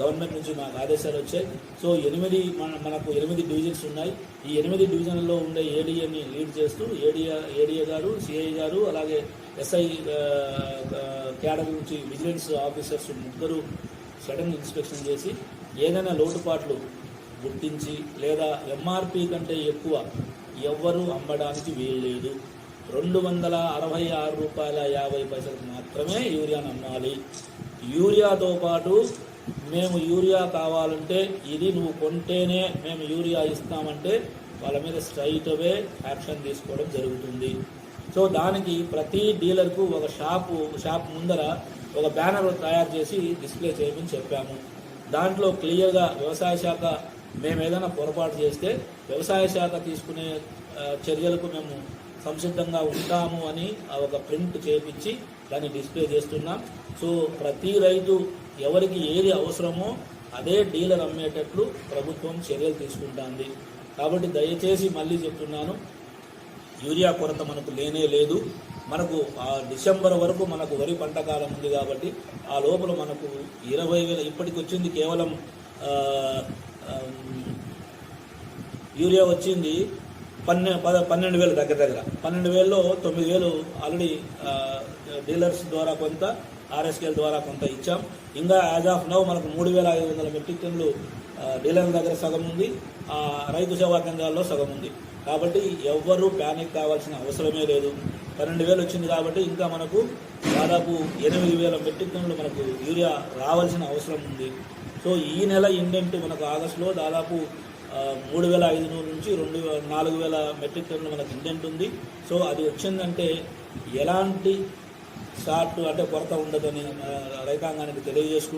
Government నుంచి మాకు ఆదేశాలు వచ్చాయి. సో ఎనిమిది మన మనకు ఎనిమిది డివిజన్స్ ఉన్నాయి. ఈ ఎనిమిది డివిజన్లలో ఉండే ఏడీఏని లీడ్ చేస్తూ ఏడీఏ ఏడీఏ గారు సిఐ గారు అలాగే ఎస్ఐ క్యాడర్ నుంచి విజిలెన్స్ ఆఫీసర్స్ ముగ్గురు సడన్ ఇన్స్పెక్షన్ చేసి ఏదైనా లోటుపాట్లు గుర్తించి లేదా ఎంఆర్పి కంటే ఎక్కువ ఎవ్వరూ అమ్మడానికి వీల్లేదు. రెండు వందల అరవై ఆరు రూపాయల యాభై పైసలకు మాత్రమే యూరియాను అమ్మాలి యూరియాతో పాటు మేము యూరియా కావాలంటే ఇది నువ్వు కొంటేనే మేము యూరియా ఇస్తామంటే వాళ్ళ మీద స్ట్రైట్ అవే యాక్షన్ తీసుకోవడం జరుగుతుంది. సో దానికి ప్రతి డీలర్కు ఒక షాపు షాప్ ముందర ఒక బ్యానర్ తయారు చేసి డిస్ప్లే చేయమని చెప్పాము. దాంట్లో క్లియర్గా వ్యవసాయ శాఖ మేము ఏదైనా పొరపాటు చేస్తే వ్యవసాయ శాఖ తీసుకునే చర్యలకు మేము సంసిద్ధంగా ఉంటాము అని ఒక ప్రింట్ చేపించి దాన్ని డిస్ప్లే చేస్తున్నాం. సో ప్రతి రైతు ఎవరికి ఏది అవసరమో అదే డీలర్ అమ్మేటట్లు ప్రభుత్వం చర్యలు తీసుకుంటుంది. కాబట్టి దయచేసి మళ్ళీ చెప్తున్నాను యూరియా కొరత మనకు లేనే లేదు. మనకు ఆ డిసెంబర్ వరకు మనకు వరి పంట కాలం ఉంది కాబట్టి ఆ లోపల మనకు ఇరవై వేల ఇప్పటికి వచ్చింది కేవలం యూరియా వచ్చింది పన్నె పద పన్నెండు వేలు దగ్గర దగ్గర. పన్నెండు వేల్లో తొమ్మిది వేలు ఆల్రెడీ డీలర్స్ ద్వారా కొంత ఆర్ఎస్కేల్ ద్వారా కొంత ఇచ్చాం. ఇంకా యాజ్ ఆఫ్ నవ్ మనకు మూడు వేల ఐదు వందల మెట్రిక్ టన్నులు డీలర్ల దగ్గర సగం ఉంది. రైతు సేవా కేంద్రాల్లో సగం ఉంది. కాబట్టి ఎవ్వరూ ప్యానిక్ కావాల్సిన అవసరమే లేదు. పన్నెండు వేలు వచ్చింది కాబట్టి ఇంకా మనకు దాదాపు ఎనిమిది వేల మెట్రిక్ టన్నులు మనకు యూరియా రావాల్సిన అవసరం ఉంది. సో ఈ నెల ఏంటంటే మనకు ఆగస్టులో దాదాపు మూడు వేల ఐదు నూరు నుంచి రెండు నాలుగు వేల మెట్రిక్ టన్నులు మనకు ఇండెంట్ ఉంది. సో అది వచ్చిందంటే ఎలాంటి షార్ట్ అంటే కొరత ఉండదని రైతాంగానికి తెలియజేసుకుంటూ